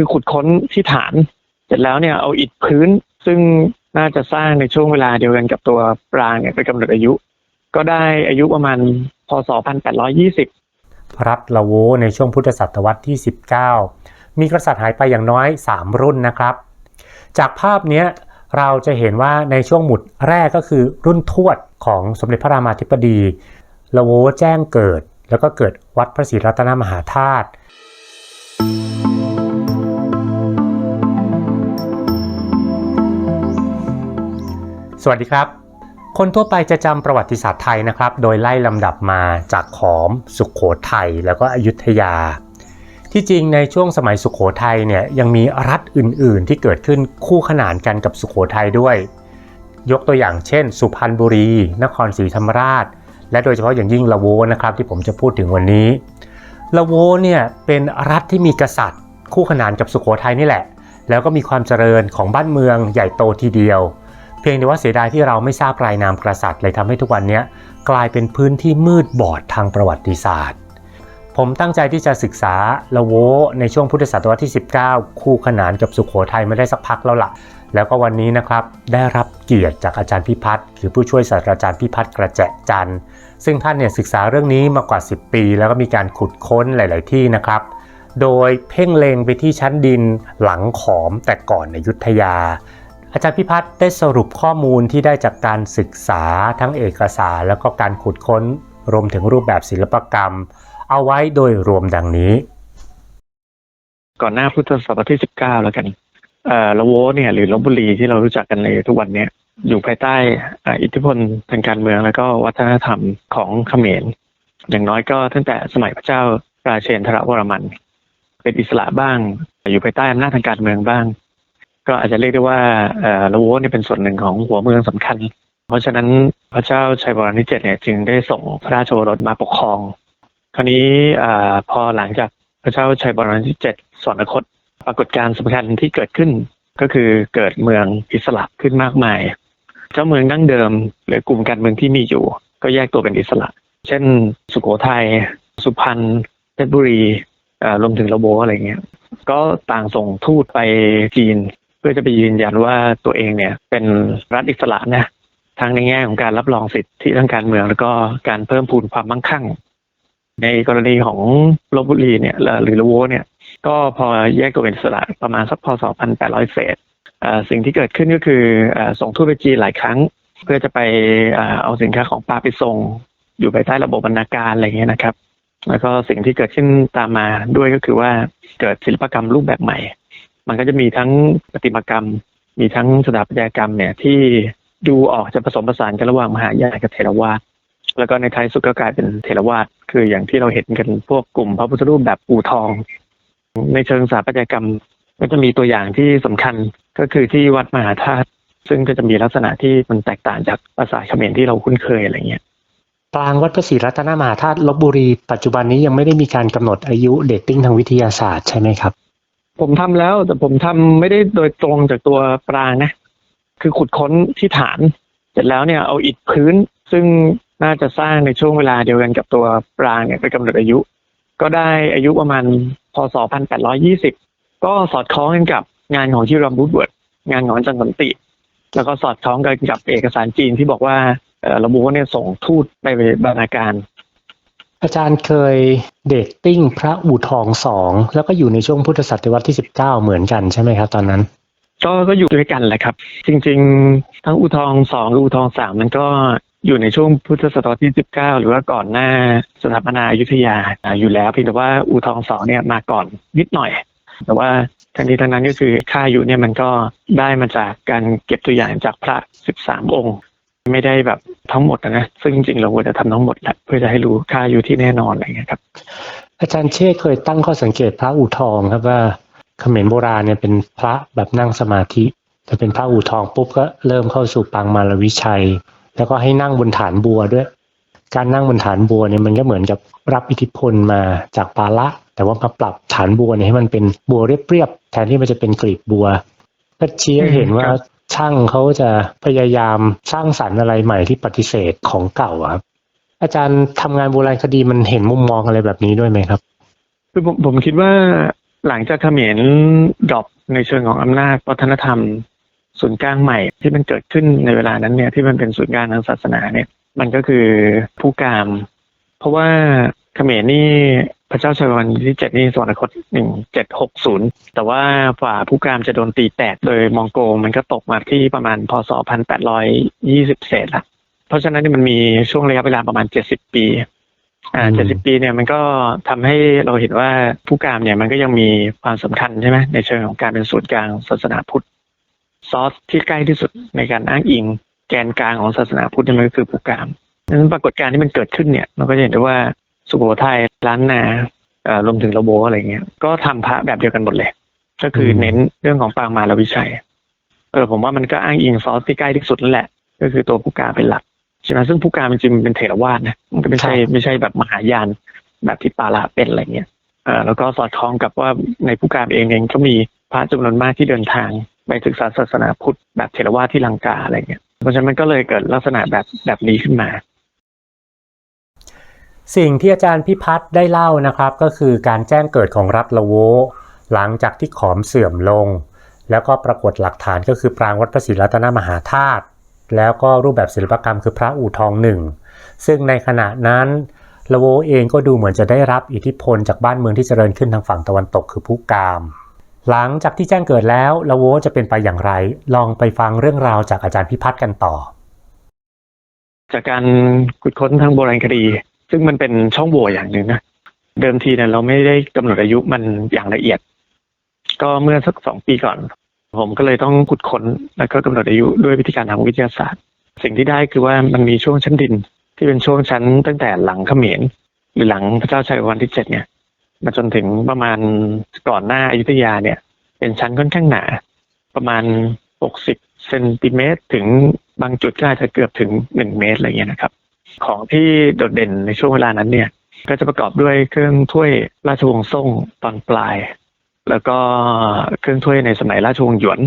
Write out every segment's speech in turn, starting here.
คือขุดค้นที่ฐาน เสร็จแล้วเนี่ยเอาอิฐพื้น ซึ่งน่าจะสร้างในช่วงเวลาเดียวกันกับตัวปรางเนี่ยไปกำหนดอายุ ก็ได้อายุประมาณพศ 1820รัฐละโวในช่วงพุทธศตวรรษที่ 19 มีกษัตริย์หายไปอย่างน้อย 3 รุ่นนะครับ จากภาพนี้เราจะเห็นว่าในช่วงหมุดแรกก็คือรุ่นทวดของสมเด็จพระรามาธิบดีละโวแจ้งเกิด แล้วก็เกิดวัดพระศรีรัตนมหาธาตุ สวัสดีครับ คนทั่วไปจะจำประวัติศาสตร์ไทยนะครับ โดยไล่ลำดับมาจากขอม สุขโขทัยแล้วก็อยุธยา ที่จริงในช่วงสมัยสุขโขทัยเนี่ยยังมีรัฐอื่น ๆ ที่เกิดขึ้นคู่ขนานกันกับสุขโขทัยด้วย ยกตัวอย่างเช่น สุพรรณบุรี นครศรีธรรมราช และโดยเฉพาะอย่างยิ่งละโวนะครับที่ผมจะพูดถึงวันนี้ละโวเนี่ยเป็นรัฐที่มีกษัตริย์ คู่ขนานกับสุขโขทัยนี่แหละ แล้วก็มีความเจริญของบ้านเมืองใหญ่โตทีเดียว เพียงแต่ว่าเสียดายที่เราไม่ทราบรายนามกษัตริย์เลยทำให้ทุกวันนี้กลายเป็นพื้นที่มืดบอดทางประวัติศาสตร์ ผมตั้งใจที่จะศึกษาละโวในช่วงพุทธศตวรรษที่ 19 คู่ขนานกับสุขโขทัยมาได้สักพักแล้วละ่ะ แล้วก็วันนี้นะครับได้รับเกียรติจากอาจารย์พิพัฒน์คือผู้ช่วยศาสตราจารย์พิพัฒน์กระแจจันทร์ซึ่งท่านเนี่ยศึกษาเรื่องนี้มากว่า 10 ปี แล้วก็มีการขุดค้นหลาย ๆ ที่นะครับโดยเพ่งเล็งไปที่ชั้นดินหลังขอมแต่ก่อนในยุทธยา อาจารย์พิพัฒน์ได้สรุปข้อมูลที่ได้จากการศึกษาทั้งเอกสารแล้วก็การขุดค้น รวมถึงรูปแบบศิลปกรรม เอาไว้โดยรวมดังนี้ ก่อนหน้าพุทธศตวรรษที่ 19 แล้วกันเอ่อละโวเนี่ยหรือลบบุรีที่เรารู้จักกันในทุกวันเนี้ยอยู่ภายใต้อิทธิพลทางการเมืองแล้วก็วัฒนธรรมของเขมร อย่างน้อยก็ตั้งแต่สมัยพระเจ้าราเชนทรวรมัน เป็นอิสระบ้าง อยู่ภายใต้อำนาจทางการเมืองบ้าง ก็อาจจะเรียกได้ว่าละโวนี่เป็นส่วนหนึ่งของหัวเมืองสำคัญ เพราะฉะนั้นพระเจ้าชัยวรมันที่เจ็ดเนี่ยจึงได้ส่งพระราชโอรสมาปกครอง คราวนี้อพอหลังจากพระเจ้าชัยวรมันที่เจ็ดสวรรคต ปรากฏการณ์สำคัญที่เกิดขึ้นก็คือเกิดเมืองอิสระขึ้นมากมาย เจ้าเมืองดั้งเดิม หรือกลุ่มการเมืองที่มีอยู่ ก็แยกตัวเป็นอิสระ เช่น สุโขทัยสุพรรณเพชรบุรีรวมถึงระโบอะไรเงี้ย ก็ต่างส่งทูตไปจีน เพื่อจะไปยืนยันว่าตัวเองเนี่ยเป็นรัฐอิสระนะทั้งในแง่ของการรับรองสิทธิทางการเมือง แล้วก็การเพิ่มพูนความมั่งคั่ง ในกรณีของลบบุรีเนี่ยหรือละโวเนี่ย ก็พอแยกตัวเป็นอิสระประมาณสักพศ1800 เศษอ่าสิ่งที่เกิดขึ้นก็คือส่งทูตไปจีนหลายครั้ง เพื่อจะไปเอาสินค้าของปลาไปส่ง อยู่ภายใต้ระบบบรรณาการอะไรเงี้ยนะครับ แล้วก็สิ่งที่เกิดขึ้นตามมาด้วยก็คือว่าเกิดศิลปกรรมรูปแบบใหม่ มันก็จะมีทั้งประติมากรรม มีทั้งสถาปัตยกรรมเนี่ยที่ดูออกจะผสมผสานกันระหว่างมหายานกับเทรวาสแล้วก็ในท้ายสุดก็กลายเป็นเทรวาสคืออย่างที่เราเห็นกันพวกกลุ่มพระพุทธรูปแบบอู่ทอง ในเชิงสถาปัตยกรรมก็จะมีตัวอย่างที่สำคัญก็คือที่วัดมหาธาตุซึ่งก็จะมีลักษณะที่มันแตกต่างจากภาษาเขมรที่เราคุ้นเคยอะไรเงี้ยปรางวัดพระศรีรัตนมหาธาตุลบบุรี ปัจจุบันนี้ยังไม่ได้มีการกำหนดอายุเดตติ้งทางวิทยาศาสตร์ใช่ไหมครับ ผมทำแล้วแต่ผมทำไม่ได้โดยตรงจากตัวปรางนะ คือขุดค้นที่ฐาน เสร็จแล้วเนี่ยเอาอิฐพื้น ซึ่งน่าจะสร้างในช่วงเวลาเดียวกันกับตัวปรางเนี่ยไปกำหนดอายุ ก็ได้อายุประมาณพศ 1820 ก็สอดคล้องกันกับงานของที่รัมบูดเวิร์ดงานของอาจารย์สันติ แล้วก็สอดคล้องกันกับเอกสารจีนที่บอกว่าระบุว่าเนี่ยส่งทูตไปบรรณาการ อาจารย์เคยเดตติ้งพระอู่ทองสองแล้วก็อยู่ในช่วงพุทธศตวรรษที่19เก้าเหมือนกันใช่ไหมครับตอนนั้น ก็ก็อยู่ด้วยกันแหละครับ จริง ๆ ทั้งอูทองสองกับอูทองสามมันก็อยู่ในช่วงพุทธศตวรรษที่สิบเก้าหรือว่าก่อนหน้าสถาปนาอยุธยาอยู่แล้วเพียงแต่ว่าอูทองสองเนี่ยมาก่อนนิดหน่อย แต่ว่าทั้งนี้ทั้งนั้นก็คือค่าอายุเนี่ยมันก็ได้มาจากการเก็บตัวอย่างจากพระสิบสามองค์ ไม่ได้แบบทั้งหมดนะ ซึ่งจริงๆ เราควรจะทำทั้งหมดแหละเพื่อจะให้รู้ค่าอายุที่แน่นอนอะไรเงี้ยครับ อาจารย์เช่เคยตั้งข้อสังเกตพระอู่ทองครับว่าเขมรโบราณเนี่ยเป็นพระแบบนั่งสมาธิ แต่เป็นพระอู่ทองปุ๊บก็เริ่มเข้าสู่ปังมารวิชัย แล้วก็ให้นั่งบนฐานบัวด้วย การนั่งบนฐานบัวเนี่ยมันก็เหมือนกับรับอิทธิพลมาจากปาละ แต่ว่ามาปรับฐานบัวเนี่ยให้มันเป็นบัวเรียบๆแทนที่มันจะเป็นกลีบบัว ก็ชี้ให้เห็นว่า ช่างเขาจะพยายามสร้างสรรค์อะไรใหม่ที่ปฏิเสธของเก่าครับ อาจารย์ทำงานโบราณคดีมันเห็นมุมมองอะไรแบบนี้ด้วยไหมครับ คือผมผมคิดว่าหลังจากเขมรดรอปในเชิงของอำนาจวัฒนธรรมศูนย์กลางใหม่ที่มันเกิดขึ้นในเวลานั้นเนี่ยที่มันเป็นศูนย์กลางทางศาสนาเนี่ย มันก็คือผู้กาม เพราะว่าเขมรนี่ พระเจ้าชัยวรรมันที่เจ็ดนี่สวรรคตหนึ่งเจ็ดหกศูนย์แต่ว่าฝ่าผู้กามจะโดนตีแตกโดยมองโกมันก็ตกมาที่ประมาณพศพันแปดร้อยยี่สิบเศษละเพราะฉะนั้นนี่มันมีช่วงระยะเวลาประมาณเจ็ดสิบปี อ่าอืมเจ็ดสิบปีเนี่ยมันก็ทำให้เราเห็นว่าผู้กามเนี่ยมันก็ยังมีความสำคัญใช่ไหมในเชิงของการเป็นศูนย์กลางศาสนาพุทธซอสที่ใกล้ที่สุดในการอ้างอิงแกนกลางของศาสนาพุทธเนี่ยมันก็คือผู้กามดังนั้นปรากฏการณ์ที่มันเกิดขึ้นเนี่ยเราก็จะเห็นได้ว่า สุโขทัยล้านนาเอ่อรวมถึงระโบอะไรเงี้ย ก็ทำพระแบบเดียวกันหมดเลย ก็คือเน้นเรื่องของปางมาลวิชัย เออผมว่ามันก็อ้างอิงซอสที่ใกล้ที่สุดนั่นแหละ ก็คือตัวผู้กามเป็นหลักใช่ไหมซึ่งผู้กามจริงๆมันเป็นเถรวาทนะมันก็ไม่ใช่ไม่ใช่แบบมหายานแบบที่ปาละเป็นอะไรเงี้ยเออแล้วก็สอดคล้องกับว่าในผู้กามเองเองก็มีพระจำนวนมากที่เดินทางไปศึกษาศาสนาพุทธแบบเถรวาทที่ลังกาอะไรเงี้ยเพราะฉะนั้นมันก็เลยเกิดลักษณะแบบแบบนี้ขึ้นมา สิ่งที่อาจารย์พิพัฒน์ได้เล่านะครับก็คือการแจ้งเกิดของรัฐละโว หลังจากที่ขอมเสื่อมลง แล้วก็ปรากฏหลักฐานก็คือปรางวัดพระศรีรัตนมหาธาตุแล้วก็รูปแบบศิลปกรรมคือพระอู่ทองหนึ่งซึ่งในขณะนั้นละโวเองก็ดูเหมือนจะได้รับอิทธิพลจากบ้านเมืองที่เจริญขึ้นทางฝั่งตะวันตกคือผู้กาม หลังจากที่แจ้งเกิดแล้วละโวจะเป็นไปอย่างไร ลองไปฟังเรื่องราวจากอาจารย์พิพัฒน์กันต่อ จากการขุดค้นทางโบราณคดี ซึ่งมันเป็นช่องโหว่อย่างหนึ่งนะเดิมทีเนี่ยเราไม่ได้กำหนดอายุมันอย่างละเอียด ก็เมื่อสักสองปีก่อน ผมก็เลยต้องขุดค้นแล้วก็กำหนดอายุด้วยวิธีการทางวิทยาศาสตร์ สิ่งที่ได้คือว่ามันมีช่วงชั้นดิน ที่เป็นช่วงชั้นตั้งแต่หลังเขมรหรือหลังพระเจ้าชัยวันที่เจ็ดเนี่ยมาจนถึงประมาณก่อนหน้าอยุธยาเนี่ย เป็นชั้นค่อนข้างหนา ประมาณ 60 เซนติเมตร ถึงบางจุดก็อาจจะเกือบถึง 1 เมตรอะไรเงี้ยนะครับ ของที่โดดเด่นในช่วงเวลานั้นเนี่ย ก็จะประกอบด้วยเครื่องถ้วยราชวงศ์ซ่งตอนปลาย แล้วก็เครื่องถ้วยในสมัยราชวงศ์หยวน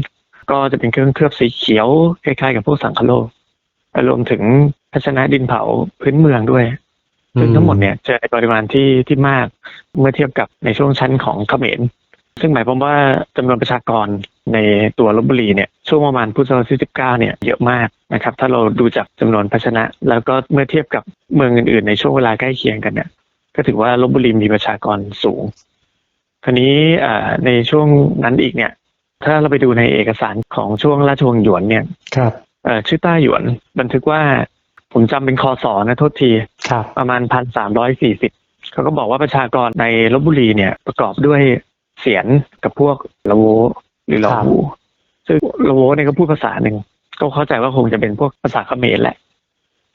ก็จะเป็นเครื่องเคลือบสีเขียวคล้ายๆกับพวกสังคโลกรวมถึงภาชนะดินเผาพื้นเมืองด้วยซึ่งทั้งหมดเนี่ยจะในปริมาณที่ที่มากเมื่อเทียบกับในช่วงชั้นของเขมร ซึ่งหมายความว่าจำนวนประชากร ในตัวลบบุรีเนี่ยช่วงประมาณพุทธศตวรรษที่19เนี่ยเยอะมากนะครับถ้าเราดูจากจำนวนภาชนะ แล้วก็เมื่อเทียบกับเมืองอื่นๆ ในช่วงเวลาใกล้เคียงกันเนี่ยก็ถือว่าลบบุรีมีประชากรสูงคราวนี้อ่าในช่วงนั้นอีกเนี่ย ถ้าเราไปดูในเอกสารของช่วงราชวงศ์หยวนเนี่ยครับเอ่อชื่อต้าหยวนบันทึกว่าผมจำเป็นคอสอนะโทษทีครับประมาณพันสามร้อยสี่สิบเขาก็บอกว่าประชากรในลบบุรีเนี่ยประกอบด้วยเสียนกับพวกละโว หรือลาหูซึ่งละโวเนี่ยก็พูดภาษาหนึ่งก็เข้าใจว่าคงจะเป็นพวกภาษาเขมรแหละ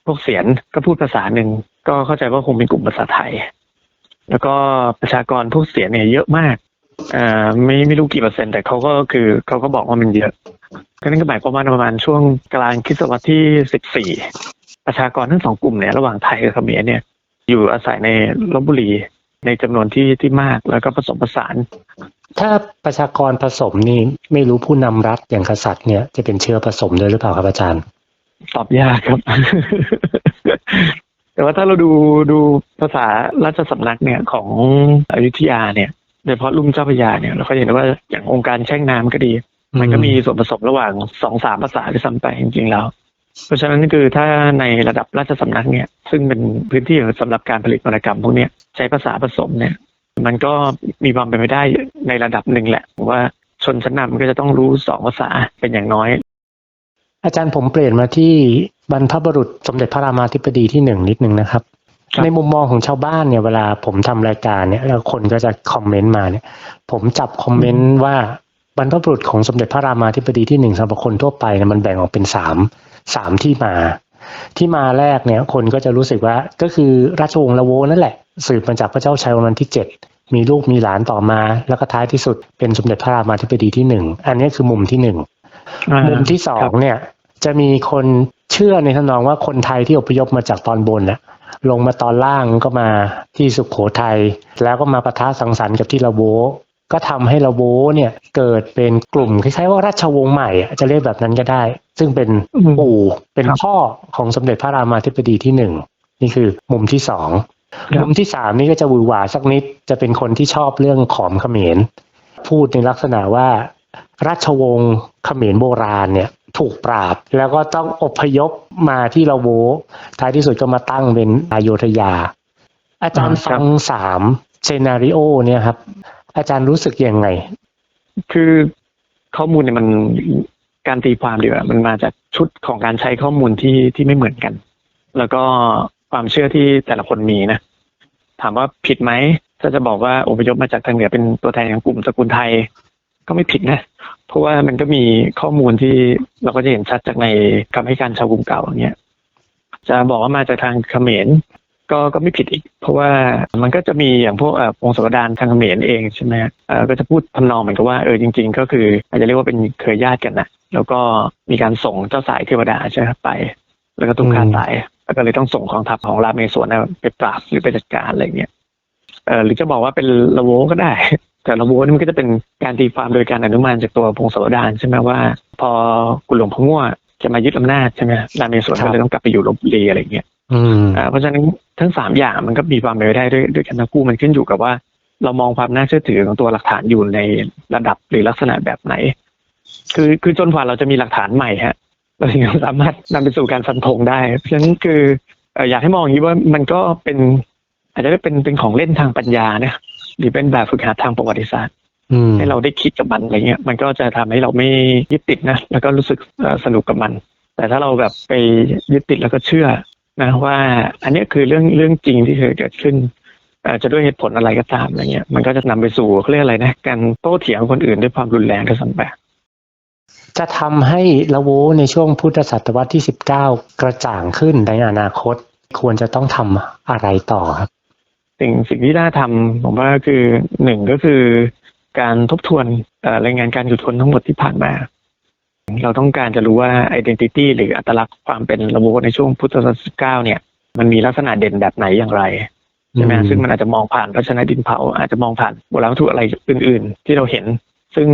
พวกเสียนก็พูดภาษาหนึ่งก็เข้าใจว่าคงเป็นกลุ่มภาษาไทย แล้วก็ประชากรพวกเสียนเนี่ยเยอะมากอ่าไม่ไม่รู้กี่เปอร์เซ็นต์แต่เขาก็คือเขาก็บอกว่ามันเยอะก็นั่นก็หมายความว่าประมาณช่วงกลางคริสตศตวรรษที่สิบสี่ประชากรทั้งสองกลุ่มเนี่ยระหว่างไทยกับเขมรเนี่ยอยู่อาศัยในลบบุรีในจำนวนที่ที่มากแล้วก็ผสมผสาน ถ้าประชากรผสมนี่ไม่รู้ผู้นำรัฐอย่างกษัตริย์เนี่ยจะเป็นเชื้อผสมด้วยหรือเปล่าครับอาจารย์ ตอบยากครับ แต่ว่าถ้าเราดูดูภาษาราชสำนักเนี่ยของอยุธยาเนี่ยโดยเฉพาะลุ่มเจ้าพระยาเนี่ยเราก็เห็นว่าอย่างองค์การแช่งน้ำก็ดี มันก็มีส่วนผสมระหว่างสองสามภาษาที่ซ้ำไปจริงๆแล้ว เพราะฉะนั้นคือถ้าในระดับราชสำนักเนี่ย ซึ่งเป็นพื้นที่สำหรับการผลิตวรรณกรรมพวกเนี้ยใช้ภาษาผสมเนี่ย มันก็มีความเป็นไปได้ในระดับหนึ่งแหละว่าชนชั้นนำก็จะต้องรู้สองภาษาเป็นอย่างน้อย อาจารย์ผมเปลี่ยนมาที่บรรพบุรุษสมเด็จพระรามาธิบดีที่หนึ่งนิดนึงนะครับครับในมุมมองของชาวบ้านเนี่ยเวลาผมทำรายการเนี่ยแล้วคนก็จะคอมเมนต์มาเนี่ย ผมจับคอมเมนต์ว่าบรรพบุรุษของสมเด็จพระรามาธิบดีที่หนึ่งสำหรับคนทั่วไปเนี่ยมันแบ่งออกเป็นสามสามที่มา ที่มาแรกเนี่ยคนก็จะรู้สึกว่าก็คือราชวงศ์ละโวนั่นแหละ สืบมาจากพระเจ้าชัยวรมันที่เจ็ดมีลูกมีหลานต่อมา แล้วก็ท้ายที่สุดเป็นสมเด็จพระรามาธิบดีที่หนึ่งอันนี้คือมุมที่หนึ่งมุมที่สองเนี่ยจะมีคนเชื่อในทำนองว่าคนไทยที่อพยพมาจากตอนบนน่ะลงมาตอนล่างก็มาที่สุขโขทัยแล้วก็มาปะทะสังสรรค์กับที่ละโวก็ทำให้ละโวเนี่ยเกิดเป็นกลุ่มคล้ายๆว่าราชวงศ์ใหม่อะจะเรียกแบบนั้นก็ได้ ซึ่งเป็นอืมปู่เป็นครับพ่อของสมเด็จพระรามาธิบดีที่หนึ่งนี่คือมุมที่สองครับมุมที่สามนี่ก็จะหวือหวาสักนิดจะเป็นคนที่ชอบเรื่องขอมเขมร พูดในลักษณะว่าราชวงศ์เขมรโบราณเนี่ยถูกปราบ แล้วก็ต้องอพยพมาที่ละโวท้ายที่สุดก็มาตั้งเป็นอโยธยา อาจารย์อ่าครับฟังสามเซนาริโอเนี่ยครับ อาจารย์รู้สึกยังไง คือข้อมูลเนี่ยมัน การตีความดีกว่ามันมาจากชุดของการใช้ข้อมูลที่ที่ไม่เหมือนกัน แล้วก็ความเชื่อที่แต่ละคนมีนะถามว่าผิดไหมถ้าจะบอกว่าอพยพมาจากทางเหนือเป็นตัวแทนของกลุ่มสกุลไทย ก็ไม่ผิดนะ เพราะว่ามันก็มีข้อมูลที่เราก็จะเห็นชัดจากในคำให้การชาวกรุงเก่าอย่างเงี้ยจะบอกว่ามาจากทางเขมรก็ก็ไม่ผิดอีก เพราะว่ามันก็จะมีอย่างพวกอ่อวงศกดานทางเขมรเองใช่ไหมอ่อก็จะพูดทำนองเหมือนกับว่าเออจริง ๆ ก็คืออาจจะเรียกว่าเป็นเครือญาติกันนะ แล้วก็มีการส่งเจ้าสายเทวดาใช่ไหมครับไป แล้วก็ถูกฆ่าอืมตายแล้วก็เลยต้องส่งกองทัพของราเมศวรนะไปปราบหรือไปจัดการอะไรเงี้ยเออหรือจะบอกว่าเป็นละโวก็ได้ แต่ละโวนี่มันก็จะเป็นการตีความโดยการอนุมานจากตัวพงศาวดารใช่ไหมว่า พอกุหลวงพะง่วจะมายึดอำนาจใช่ไหมราเมศวรครับก็เลยต้องกลับไปอยู่ลบบุรีอะไรเงี้ยอืมอ่าเพราะฉะนั้นทั้งสามอย่างมันก็มีความเป็นไปได้ด้วยด้วยกันทั้งคู่มันขึ้นอยู่กับว่า เรามองความน่าเชื่อถือของตัวหลักฐานอยู่ในระดับหรือลักษณะแบบไหน คือคือจนกว่าเราจะมีหลักฐานใหม่ฮะเราถึงจะสามารถนำไปสู่การฟันธงได้ เพราะฉะนั้นคือเอ่ออยากให้มองอย่างนี้ว่ามันก็เป็น อาจจะได้เป็นเป็นของเล่นทางปัญญานะหรือเป็นแบบฝึกหัดทางประวัติศาสตร์อืมให้เราได้คิดกับมันอะไรเงี้ยมันก็จะทำให้เราไม่ยึดติดนะแล้วก็รู้สึกเอ่อสนุกกับมัน แต่ถ้าเราแบบไปยึดติดแล้วก็เชื่อนะว่า อันเนี้ยคือเรื่องเรื่องจริงที่เคยเกิดขึ้นเอ่อจะด้วยเหตุผลอะไรก็ตามอะไรเงี้ยมันก็จะนำไปสู่เขาเรียกอะไรนะการโต้เถียงคนอื่นด้วยความรุนแรงก็สัมแบบ จะทำให้ละโวในช่วงพุทธศตวรรษที่ 19 กระจ่างขึ้นในอนาคตควรจะต้องทำอะไรต่อครับสิ่งสิ่งที่น่าทำผมว่าคือหนึ่งก็คือการทบทวนเอ่อรายงานการจุดคนทั้งหมดที่ผ่านมา เราต้องการจะรู้ว่า identity หรืออัตลักษณ์ความเป็นระบบในช่วงพุทธศตวรรษที่เก้าเนี่ย มันมีลักษณะเด่นแบบไหนอย่างไรใช่ไหมอืมซึ่งมันอาจจะมองผ่านรัชนดินเผาอาจจะมองผ่านโบราณวัตถุอะไรอื่น ๆ ที่เราเห็น ซึ่ง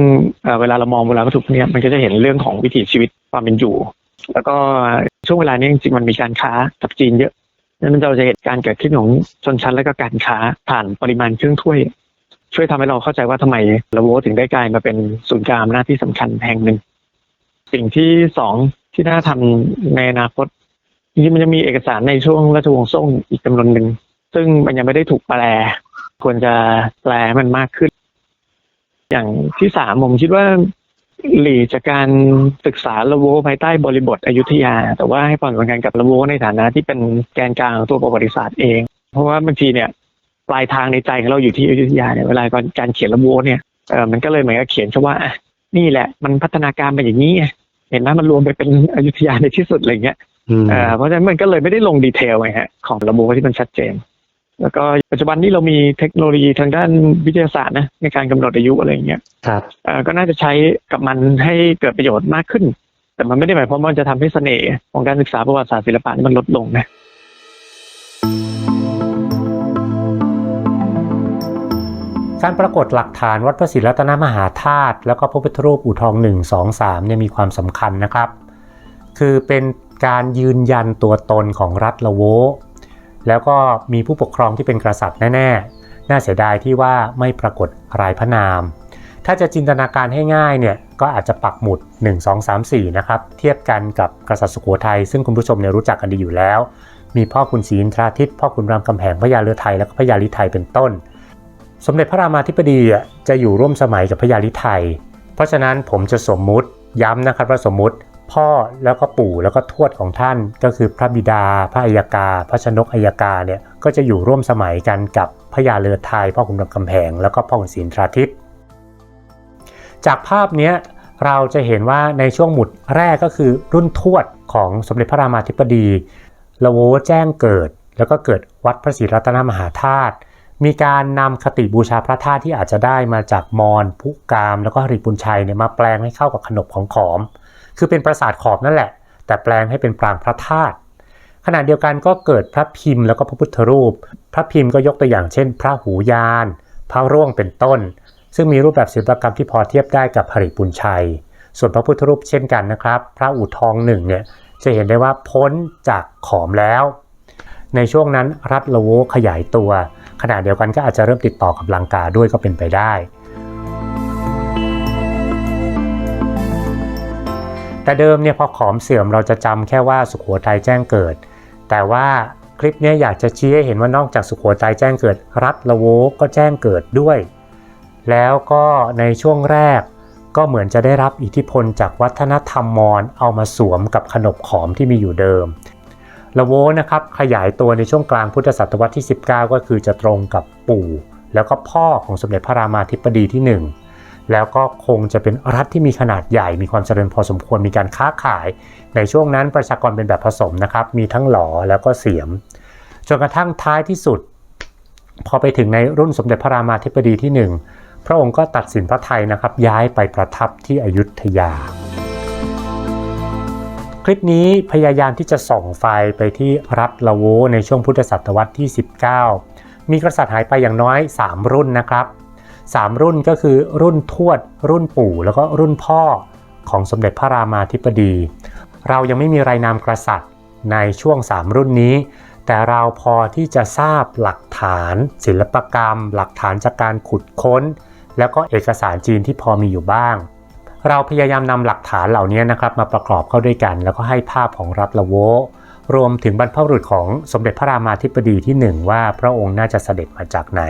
เวลาเรามองโบราณวัตถุพวกเนี้ยมันก็จะเห็นเรื่องของวิถีชีวิตความเป็นอยู่ แล้วก็ช่วงเวลานี้จริงๆมันมีการค้ากับจีนเยอะนั้นเราจะเห็นการเกิดขึ้นของชนชั้นและก็การค้าผ่านปริมาณเครื่องถ้วย ช่วยทำให้เราเข้าใจว่าทำไมละโวถึงได้กลายมาเป็นศูนย์กลางอำนาจที่สำคัญแห่งหนึ่ง สิ่งที่สองที่น่าทำในอนาคตจริงๆมันจะมีเอกสารในช่วงราชวงศ์ซ่งอีกจำนวนหนึ่ง ซึ่งมันยังไม่ได้ถูกแปล ควรจะแปลมันมากขึ้น อย่างที่สามผมคิดว่าหลีจากการศึกษาละโวภายใต้บริบทอยุธยา แต่ว่าให้ความสำคัญกับละโวในฐานะที่เป็นแกนกลางของตัวประวัติศาสตร์เอง เพราะว่าบางทีเนี่ยปลายทางในใจของเราอยู่ที่อยุธยาเนี่ยเวลาการเขียนละโวเนี่ยเออมันก็เลยเหมือนกับเขียนแค่ว่าอะนี่แหละ มันพัฒนาการเป็นอย่างนี้ เห็นไหมมันรวมไปเป็นอยุธยาในที่สุดอะไรเงี้ยอืมเอ่อเพราะฉะนั้นมันก็เลยไม่ได้ลงดีเทลไงฮะของระบบที่มันชัดเจน แล้วก็ปัจจุบันนี้เรามีเทคโนโลยีทางด้านวิทยาศาสตร์นะในการกำหนดอายุอะไรอย่างเงี้ยครับเอ่อก็น่าจะใช้กับมันให้เกิดประโยชน์มากขึ้น แต่มันไม่ได้หมายความว่ามันจะทำให้เสน่ห์ของการศึกษาประวัติศาสตร์ศิลปะนี่มันลดลงนะการปรากฏหลักฐานวัดพระศรีรัตนมหาธาตุแล้วก็พระพุทธรูปอู่ทอง 1 2 3เนี่ยมีความสำคัญนะครับ คือเป็นการยืนยันตัวตนของรัฐละโว แล้วก็มีผู้ปกครองที่เป็นกษัตริย์แน่ๆ น่าเสียดายที่ว่าไม่ปรากฏรายพระนาม ถ้าจะจินตนาการให้ง่ายเนี่ยก็อาจจะปักหมุด 1 2 3 4 นะครับ เทียบกันกับกษัตริย์สุโขทัยซึ่งคุณผู้ชมเนี่ยรู้จักกันดีอยู่แล้ว มีพ่อคุณศรีอินทราทิตย์พ่อคุณรามคำแหงพระยาเรือไทยและก็พระยาลิไทยเป็นต้น สมเด็จพระรามาธิบดีจะอยู่ร่วมสมัยกับพระยาลิไทย เพราะฉะนั้นผมจะสมมุติย้ำนะครับว่าสมมุติ พ่อแล้วก็ปู่แล้วก็ทวดของท่าน ก็คือพระบิดา พระอัยกา พระชนกอัยกาเนี่ยก็จะอยู่ร่วมสมัยกันกับพระยาเรือไทยพ่อขุนรามคำแหงแล้วก็พ่อขุนศรีอินทราทิตย์จากภาพนี้เราจะเห็นว่าในช่วงหมุดแรกก็คือรุ่นทวดของสมเด็จพระรามาธิบดีละโวแจ้งเกิด แล้วก็เกิดวัดพระศรีรัตนมหาธาตุมีการนำคติบูชาพระธาตุที่อาจจะได้มาจากมอญพุกาม แล้วก็หริบุญชัยเนี่ยมาแปลงให้เข้ากับขนบของขอม คือเป็นปราสาทขอบนั่นแหละ แต่แปลงให้เป็นปรางพระธาตุขณะเดียวกันก็เกิดพระพิมพ์แล้วก็พระพุทธรูป พระพิมพ์ก็ยกตัวอย่างเช่น พระหูยาน พระร่วงเป็นต้น ซึ่งมีรูปแบบศิลปกรรมที่พอเทียบได้กับหริบุญชัย ส่วนพระพุทธรูปเช่นกันนะครับ พระอู่ทองหนึ่งเนี่ยจะเห็นได้ว่าพ้นจากขอมแล้ว ในช่วงนั้นรัฐละโวขยายตัว ขณะเดียวกันก็อาจจะเริ่มติดต่อกับลังกาด้วยก็เป็นไปได้ แต่เดิมเนี่ยพอขอมเสื่อมเราจะจำแค่ว่าสุขโขทัยแจ้งเกิด แต่ว่าคลิปนี้อยากจะชี้ให้เห็นว่านอกจากสุขโขทัยแจ้งเกิด รัฐละโวก็แจ้งเกิดด้วย แล้วก็ในช่วงแรกก็เหมือนจะได้รับอิทธิพลจากวัฒนธรรมมอญเอามาสวมกับขนบขอมที่มีอยู่เดิมละโวนะครับขยายตัวในช่วงกลางพุทธศตวรรษที่ 19 ก็คือจะตรงกับปู่ แล้วก็พ่อของสมเด็จพระรามาธิบดีที่ 1 แล้วก็คงจะเป็นรัฐที่มีขนาดใหญ่มีความเจริญพอสมควรมีการค้าขาย ในช่วงนั้นประชากรเป็นแบบผสมนะครับมีทั้งหลอแล้วก็เสียม จนกระทั่งท้ายที่สุด พอไปถึงในรุ่นสมเด็จพระรามาธิบดีที่ 1 พระองค์ก็ตัดสินพระไทยนะครับย้ายไปประทับที่อยุธยา คลิปนี้พยายามที่จะส่องไฟไปที่รัฐละโวในช่วงพุทธศตวรรษที่ 19 มีกษัตริย์หายไปอย่างน้อย 3 รุ่นนะครับ 3 รุ่นก็คือรุ่นทวด รุ่นปู่ แล้วก็รุ่นพ่อของสมเด็จพระรามาธิบดี เรายังไม่มีรายนามกษัตริย์ในช่วง 3 รุ่นนี้ แต่เราพอที่จะทราบหลักฐาน ศิลปกรรม หลักฐานจากการขุดค้น แล้วก็เอกสารจีนที่พอมีอยู่บ้าง เราพยายามนำหลักฐานเหล่านี้นะครับมาประกอบเข้าด้วยกัน แล้วก็ให้ภาพของรัฐละโวรวมถึงบรรพบุรุษของสมเด็จพระรามาธิบดีที่หนึ่งว่าพระองค์น่าจะเสด็จมาจากไหน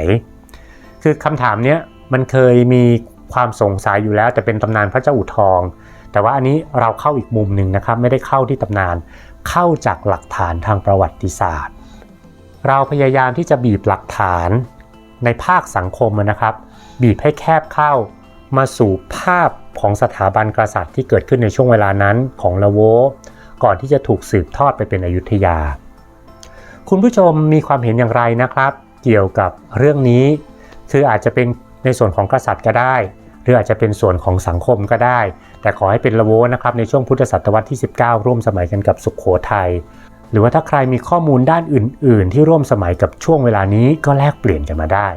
คือคำถามเนี้ยมันเคยมีความสงสัยอยู่แล้ว แต่เป็นตำนานพระเจ้าอู่ทอง แต่ว่าอันนี้เราเข้าอีกมุมหนึ่งนะครับ ไม่ได้เข้าที่ตำนาน เข้าจากหลักฐานทางประวัติศาสตร์ เราพยายามที่จะบีบหลักฐานในภาคสังคมนะครับ บีบให้แคบเข้ามาสู่ภาพของสถาบันกษัตริย์ที่เกิดขึ้นในช่วงเวลานั้นของละโว ก่อนที่จะถูกสืบทอดไปเป็นอยุธยา คุณผู้ชมมีความเห็นอย่างไรนะครับ เกี่ยวกับเรื่องนี้ คืออาจจะเป็นในส่วนของกษัตริย์ก็ได้ หรืออาจจะเป็นส่วนของสังคมก็ได้ แต่ขอให้เป็นละโวนะครับในช่วงพุทธศตวรรษที่ 19 ร่วมสมัยกันกับสุขโขทัยหรือว่าถ้าใครมีข้อมูลด้านอื่น ๆ ที่ร่วมสมัยกับช่วงเวลานี้ก็แลกเปลี่ยนกันมาได้